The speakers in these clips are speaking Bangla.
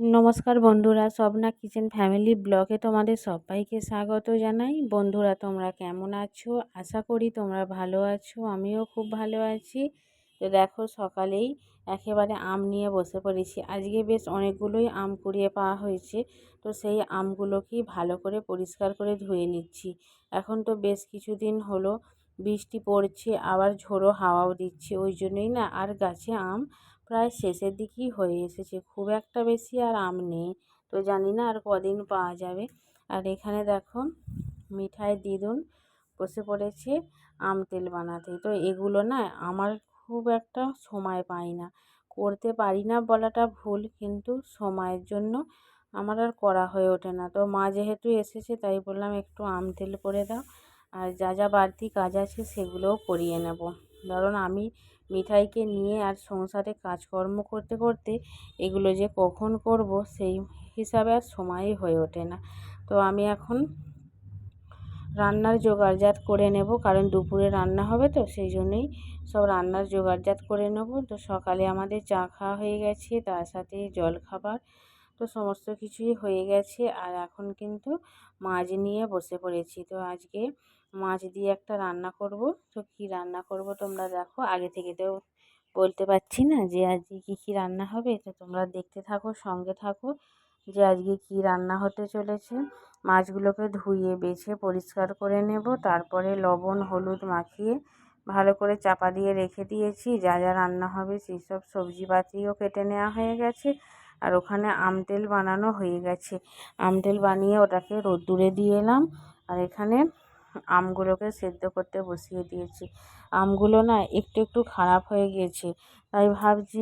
নমস্কার বন্ধুরা, স্বপ্না কিচেন ফ্যামিলি ব্লগে তোমাদের সবাইকে স্বাগত জানাই। বন্ধুরা, তোমরা কেমন আছো? আশা করি তোমরা ভালো আছো, আমিও খুব ভালো আছি। তো দেখো, সকালেই একেবারে আম নিয়ে বসে পড়েছি। আজকে বেশ অনেকগুলোই আম কুড়িয়ে পাওয়া হয়েছে, তো সেই আমগুলোকেই ভালো করে পরিষ্কার করে ধুয়ে নিচ্ছি। এখন তো বেশ কিছুদিন হলো বৃষ্টি পড়ছে, আবার ঝোড়ো হাওয়াও দিচ্ছে, ওই জন্যই না আর গাছে আম প্রায় শেষের দিকেই হয়ে এসেছে। খুব একটা বেশি আর আম নেই, তো জানি না আর কদিন পাওয়া যাবে। আর এখানে দেখো, মিঠাই দিদুন বসে পড়েছে আম তেল বানাতে। তো এগুলো না আমার খুব একটা সময় পাই না। করতে পারি না বলাটা ভুল, কিন্তু সময়ের জন্য আমার আর করা হয়ে ওঠে না। তো মা যেহেতু এসেছে, তাই বললাম একটু আম তেল করে দাও। আর যা যা বাড়তি কাজ আছে সেগুলোও করিয়ে নেব। কারণ আমি মিঠাইকে নিয়ে আর সংসারে কাজকর্ম করতে করতে এগুলো যে কখন করব সেই হিসাবে আর সময়ই হয়ে ওঠে না। তো আমি এখন রান্নার জোগাড়জাত করে নেব, কারণ দুপুরে রান্না হবে তো, সেই জন্যই সব রান্নার জোগাড়জাত করে নেব। তো সকালে আমাদের চা খাওয়া হয়ে গেছে, তার সাথে জল খাবার, তো সমস্ত কিছুই হয়ে গেছে। আর এখন কিন্তু মাছ নিয়ে বসে পড়েছি। তো আজকে মাছ দিয়ে একটা রান্না করব। তো কী রান্না করব তোমরা দেখো। আগে থেকে তো বলতে পারছি না যে আজকে কী কী রান্না হবে। তো তোমরা দেখতে থাকো, সঙ্গে থাকো যে আজকে কী রান্না হতে চলেছে। মাছগুলোকে ধুয়ে, বেছে, পরিষ্কার করে নেব। তারপরে লবণ, হলুদ মাখিয়ে ভালো করে চাপা দিয়ে রেখে দিয়েছি। যা যা রান্না হবে সেই সব সবজিপাতিও কেটে নেওয়া হয়ে গেছে। আর ওখানে আম তেল বানানো হয়ে গেছে। আম তেল বানিয়ে ওটাকে রোদ্দুরে দিয়ে এলাম। আর এখানে আমগুলোকে সেদ্ধ করতে বসিয়ে দিয়েছি। আমগুলো না একটু একটু খারাপ হয়ে গিয়েছে। তাই ভাবছি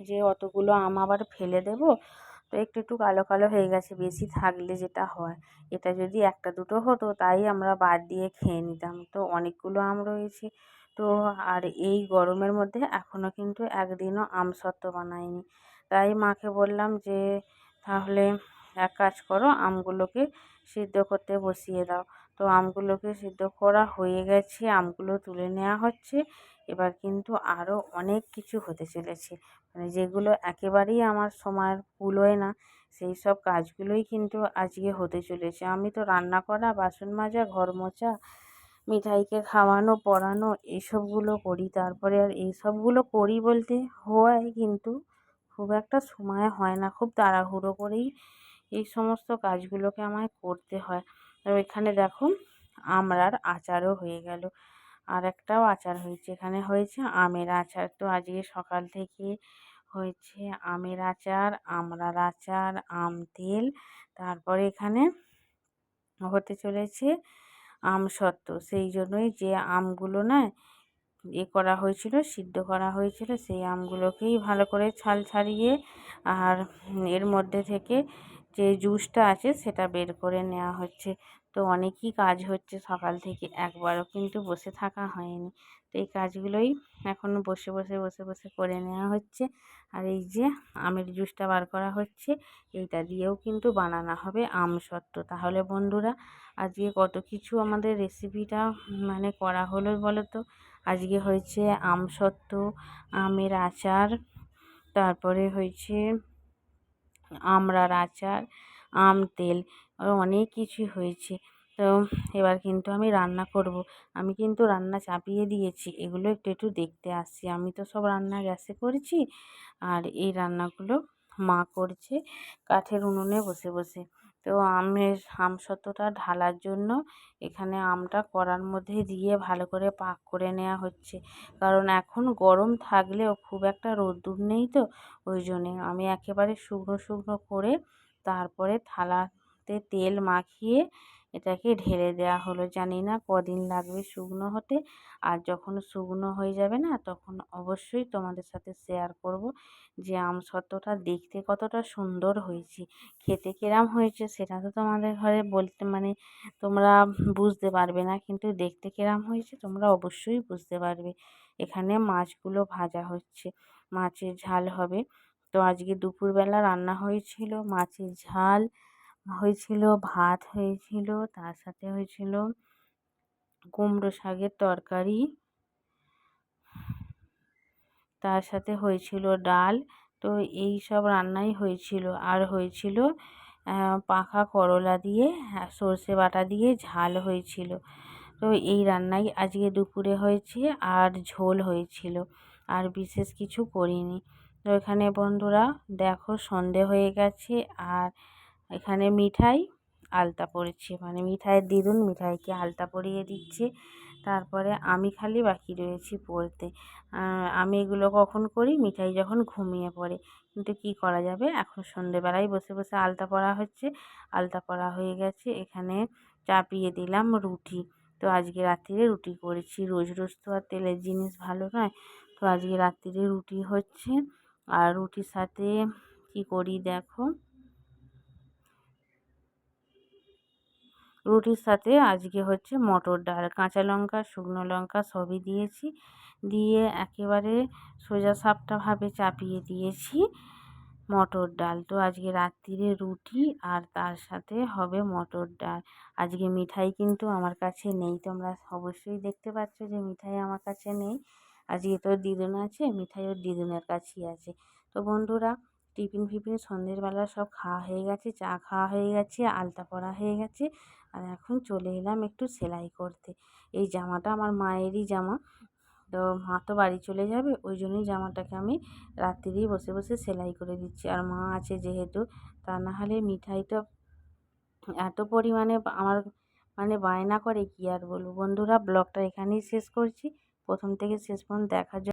যে অতগুলো আম আবার ফেলে দেব। তো একটু একটু কালো কালো হয়ে গেছে, বেশি থাকলে যেটা হয়। এটা যদি একটা দুটো হতো তাই আমরা বাদ দিয়ে খেয়ে নিতাম। তো অনেকগুলো আম রয়েছে। তো আর এই গরমের মধ্যে এখনও কিন্তু একদিনও আমসত্ত্ব বানাইনি। তাই মাকে বললাম যে, তাহলে এক কাজ করো, আমগুলোকে সিদ্ধ করতে বসিয়ে দাও। তো আমগুলোকে সিদ্ধ করা হয়ে গেছে, আমগুলো তুলে নেওয়া হচ্ছে। এবার কিন্তু আরও অনেক কিছু হতে চলেছে। মানে যেগুলো একেবারেই আমার সময়ের কুলোয় না, সেই সব কাজগুলোই কিন্তু আজকে হতে চলেছে। আমি তো রান্না করা, বাসন মাজা, ঘর মোছা, মিঠাইকে খাওয়ানো, পড়ানো এইসবগুলো করি। তারপরে আর এইসবগুলো করি বলতে হয় কিন্তু খুব একটা সময় হয় না। খুব তাড়াহুড়ো করেই এই সমস্ত কাজগুলোকে আমায় করতে হয়। তো এখানে দেখো আমড়ার আচারও হয়ে গেল। আর একটাও আচার হয়েছে, এখানে হয়েছে আমের আচার। তো আজকে সকাল থেকে হয়েছে আমের আচার আমড়ার আচার, আম তেল, তারপরে এখানে হতে চলেছে আমসত্ত্ব সেই জন্যই যে আমগুলো না এ করা হয়েছিল, সিদ্ধ করা হয়েছিল, সেই আমগুলোকেই ভালো করে ছাল ছাড়িয়ে আর এর মধ্যে থেকে যে জুসটা আছে সেটা বের করে নেওয়া হচ্ছে। তো অনেকই কাজ হচ্ছে সকাল থেকে, একবারও কিন্তু বসে থাকা হয়নি। তো এই কাজগুলোই এখন বসে বসে বসে বসে করে নেওয়া হচ্ছে। আর এই যে আমের জুসটা বার করা হচ্ছে, এইটা দিয়েও কিন্তু বানানো হবে আম আমসত্ত্ব তাহলে বন্ধুরা, আজকে কত কিছু আমাদের রেসিপিটা মানে করা হলো বলো তো আজকে হয়েছে আম আমসত্ত্ব আমের আচার, তারপরে হয়েছে আমড়ার আচার, আম, তেল আরও অনেক কিছুই হয়েছে। তো এবার কিন্তু আমি রান্না করব। আমি কিন্তু রান্না চাপিয়ে দিয়েছি। এগুলো একটু একটু দেখতে আসছি। আমি তো সব রান্না গ্যাসে করেছি। আর এই রান্নাগুলো মা করছে। কাঠের উনুনে বসে বসে। তো আমের আম আমসত্ত্বটা ঢালার জন্য এখানে আমটা কড়ার মধ্যে দিয়ে ভালো করে পাক করে নেওয়া হচ্ছে। কারণ এখন গরম থাকলেও খুব একটা রোদ্দুর নেই তো, ওই জন্যে আমি একেবারে শুকনো শুকনো করে তারপরে থালাতে তেল মাখিয়ে এটাকে ঢেলে দেওয়া হলো। জানি না কদিন লাগবে শুকনো হতে। আর যখন শুকনো হয়ে যাবে না, তখন অবশ্যই তোমাদের সাথে শেয়ার করব যে আমসত্ত্বটা দেখতে কতটা সুন্দর হয়েছে। খেতে কিরম হয়েছে সেটা তো তোমাদের ঘরে বলতে মানে তোমরা বুঝতে পারবে না, কিন্তু দেখতে কিরম হয়েছে তোমরা অবশ্যই বুঝতে পারবে। এখানে মাছগুলো ভাজা হচ্ছে। মাছের ঝাল হবে। তো আজকে দুপুরবেলা রান্না হয়েছিল মাছের ঝাল হয়েছিল, ভাত হয়েছিল, তার সাথে হয়েছিল কুমড়ো শাকের তরকারি। তার সাথে হয়েছিল ডাল। তো এই সব রান্নাই হয়েছিল। আর হয়েছিল পাখা করলা দিয়ে সর্ষে বাটা দিয়ে ঝাল হয়েছিল। তো এই রান্নাই আজকে দুপুরে হয়েছে আর ঝোল হয়েছিল। আর বিশেষ কিছু করিনি। তো এখানে বন্ধুরা, দেখো সন্ধে হয়ে গেছে আর এখানে মিঠাই, আলতা পড়েছে। মানে মিঠাইয়ের দিদুন মিঠাইকে আলতা পরিয়ে দিচ্ছে। তারপরে আমি খালি বাকি রয়েছি পড়তে আমি এগুলো কখন করি? মিঠাই যখন ঘুমিয়ে পড়ে। কিন্তু কি করা যাবে? এখন সন্ধেবেলায় বসে বসে আলতা পরা হচ্ছে। আলতা পরা হয়ে গেছে। এখানে চাপিয়ে দিলাম রুটি। তো আজকে রাত্রিরে রুটি করেছি। রোজ রোজ তো আর তেলের জিনিস ভালো নয়। তো আজকে রাত্রিরে রুটি হচ্ছে। আর রুটির সাথে কি করি দেখো? রুটির সাথে আজকে হচ্ছে মটর ডাল। কাঁচা লঙ্কা, শুকনো লঙ্কা সবই দিয়েছি। দিয়ে একেবারে সোজা সাপটাভাবে চাপিয়ে দিয়েছি মটর ডাল। তো আজকে রাত্রিরে রুটি আর তার সাথে হবে মটর ডাল। আজকে মিঠাই কিন্তু আমার কাছে নেই। তোমরা অবশ্যই দেখতে পাচ্ছ যে মিঠাই আমার কাছে নেই। আজকে তো দিদুন আছে, মিঠাই ওর দিদুনের কাছেই আছে। তো বন্ধুরা টিফিন ফিফিন সন্ধ্যের বেলা সব খাওয়া হয়ে গেছে, চা খাওয়া হয়ে গেছে, আলতা পরা হয়ে গেছে আর এখন চলে এলাম একটু সেলাই করতে। এই জামাটা আমার মায়েরই জামা। তো মা তো বাড়ি চলে যাবে, ওই জন্যই জামাটাকে আমি রাত্রিরেই বসে বসে সেলাই করে দিচ্ছি। আর মা আছে যেহেতু, তা না হলে মিঠাইটা এত পরিমাণে আমার মানে বায়না করে, কি আর বলব বন্ধুরা? ব্লগটা এখানেই শেষ করছি। প্রথম থেকে শেষ পর্যন্ত দেখার জন্য